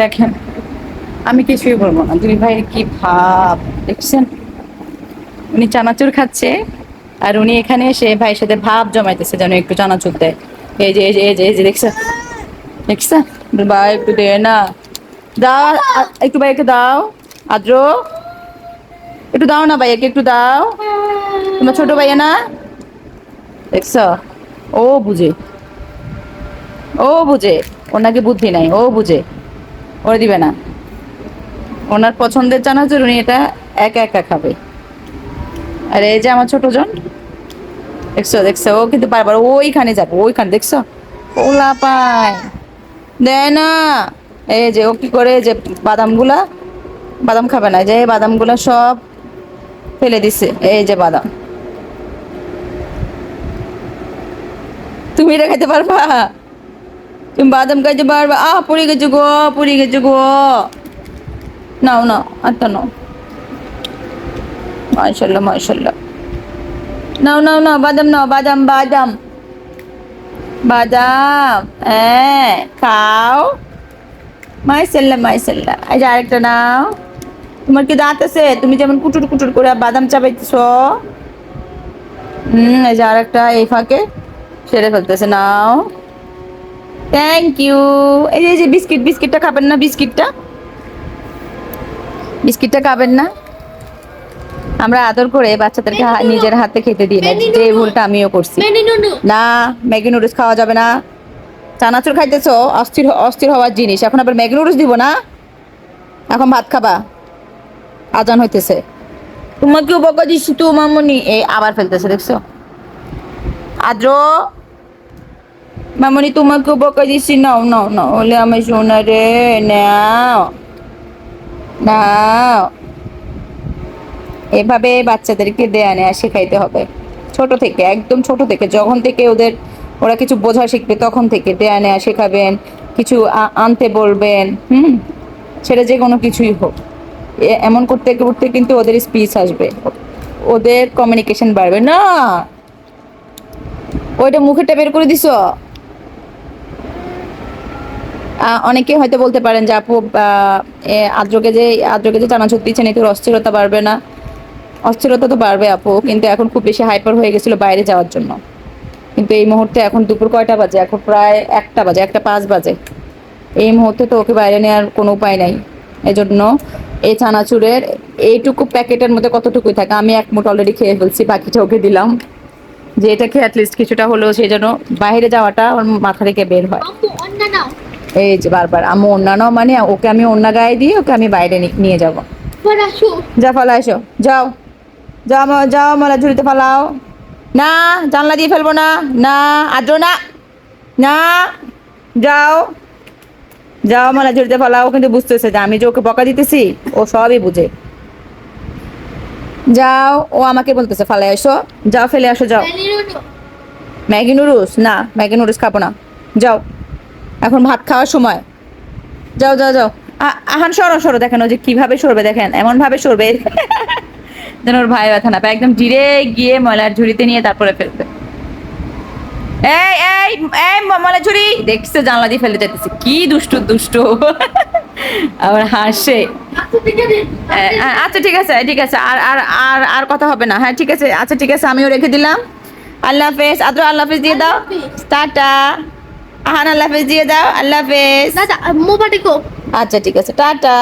দেখেন, আমি কিছুই বলব না। দুই ভাইয়ের কি ভাব, দেখছেন? উনি চানাচুর খাচ্ছে, আর উনি এখানে এসে ভাইয়ের সাথে ভাব জমাইতেছে যেন একটু চানাচুর দেয়। এই যে এই যে এই যে এই যে, দেখছেন? দেখছেন? ভাই, একটু দে না। দাও, একটু ভাই, একটু দাও। আদ্র, একটু দাও না ভাইয়াকে একটু দাও। তোমার ছোট ভাইয়া না? দেখছ? ও বুঝে। ও বুঝে। ওনাকে বুদ্ধি নাই, ও বুঝে। ওরে দিবে না। ওনার পছন্দের চানাচুর উনি এটা একা একা খাবে। আর এই যে আমার ছোট জন, দেখছ দেখছ, ও কিন্তু বারবার ওইখানে যাবে, ওইখানে, দেখছ? ওলা পায়। দেয় না। এই যে ও কি করে যে বাদামগুলা, বাদাম খাবে না, যে বাদামগুলা সব ফেলে দিছে, এই যে বাদাম। তুমি এটা খাইতে পারবা? তুমি বাদাম খাইতে পারবা আহ পড়ে গেছে গো পড়ে গেছে গো নাও নাও আত্মা নাও মাশাল্লাহ মাশাল্লাহ নাও নাও নাও বাদাম নাও বাদাম বাদাম বাদাম হ্যাঁ খাও মাইসাল্লাহ মাইসাল্লাহ এই যে আরেকটা নাও তোমার কি দাঁত আছে তুমি যেমন কুটুর কুটুর করে বাদাম চাবাইতেছ হুম এই যে আরেকটা এই ফাঁকে সেরে ফেলতেছে নাও থ্যাংক ইউ এই যে যে বিস্কিট বিস্কিটটা খাবেন না বিস্কিটটা? বিস্কিটটা খাবেন না? আমরা আদর করে বাচ্চাদেরকে নিজের হাতে খেতে দিই না যে ভুলটা আমিও করছি। না ম্যাগি নুডলস খাওয়া যাবে না। চানাচুর খাইতেছো? অস্থির অস্থির হওয়ার জিনিস। এখন আবার ম্যাগি নুডলস দিব না? এখন ভাত খাবা? আজান হইতেছে। তোমাকেও বকা দিচ্ছি তো মামনি। এই আবার ফেলতেছে দেখছ? আদ্র! মামনি তোমাকেও বকা দিচ্ছি নাও নাও নাও, হলে আমি শোনা রে, নাও নাও। এভাবে বাচ্চাদেরকে দেয়া নেয়া শেখাইতে হবে। ছোট থেকে, একদম ছোট থেকে, যখন থেকে ওদের, ওরা কিছু বোঝা শিখবে, তখন থেকে দেয়া নেয়া শেখাবেন, কিছু আনতে বলবেন, হুম? সেটা যে কোনো কিছুই হোক। এমন করতে করতে কিন্তু ওদের স্পিচ আসবে। ওদের কমিউনিকেশন বাড়বে। না! ওইটা মুখেটা বের করে দিছো? অনেকে হয়তো বলতে পারেন যে আপু আদ্রকে যে আদ্রকে যে চানাচুর দিচ্ছেন এতে অস্থিরতা বাড়বে না? অস্থিরতা তো বাড়বে আপু, কিন্তু এখন খুব বেশি হাইপার হয়ে গেছিল বাইরে যাওয়ার জন্য। কিন্তু এই মুহূর্তে এখন দুপুর কয়টা বাজে? এখন প্রায় একটা বাজে, একটা পাঁচ বাজে। এই মুহূর্তে তো ওকে বাইরে নেওয়ার কোনো উপায় নাই। এজন্য এই চানাচুরের এইটুকু প্যাকেটের মধ্যে কতটুকুই থাকে? আমি এক মুঠ অলরেডি খেয়ে ফেলছি, বাকিটা ওকে দিলাম। যে এটা খেয়ে অ্যাটলিস্ট কিছুটা হলেও সেই জন্য বাইরে যাওয়াটা ওর মাথা থেকে বের হয়। এই যে বারবার আমি অন্যান্য মানে ওকে আমি অন্য গায়ে দিয়ে ওকে আমি বাইরে নিয়ে যাব। যা ফালা এসো। যাও। যাও আমা- যাও মালা ঝুড়িতে ফালাও না জানলা দিয়ে ফেলব না। না আদ্র না। না যাও। যাও মালা ঝুড়িতে ফালাও কিন্তু বুঝতেছে যে আমি যে ওকে বকা দিতেছি ও সবই বুঝে। যাও ও আমাকে বলতেছে ফালাই আসো যাও ফেলে আসো যাও। Maggi noodles? না ম্যাগি নুডলস খাব না। যাও। এখন ভাত খাওয়ার সময়। যাও যাও যাও। আহান সরো সরো দেখেন ও যে কীভাবে সরবে দেখেন এমন ভাবে সরবে। যেন ওর ভাই ব্যথা না পায় একদম ধীরে গিয়ে ময়লার ঝুড়িতে নিয়ে তারপরে ফেলবে। এই এই এই ময়লার ঝুড়ি। দেখছে জানলা দিয়ে ফেলে যেতেছে কি দুষ্টু দুষ্টু। আবার হাসে। আচ্ছা ঠিক আছে হ্যাঁ, আচ্ছা ঠিক আছে ঠিক আছে আর আর আর আর কথা হবে না। হ্যাঁ ঠিক আছে আচ্ছা ঠিক আছে আমিও রেখে দিলাম। আল্লাহ হাফেজ আদ্র আল্লাহ হাফেজ দিয়ে দাও। টাটা। আহান আল্লাহ হাফেজ দিয়ে দাও আল্লাহ হাফেজ। দাদা আচ্ছা ঠিক আছে টাটা।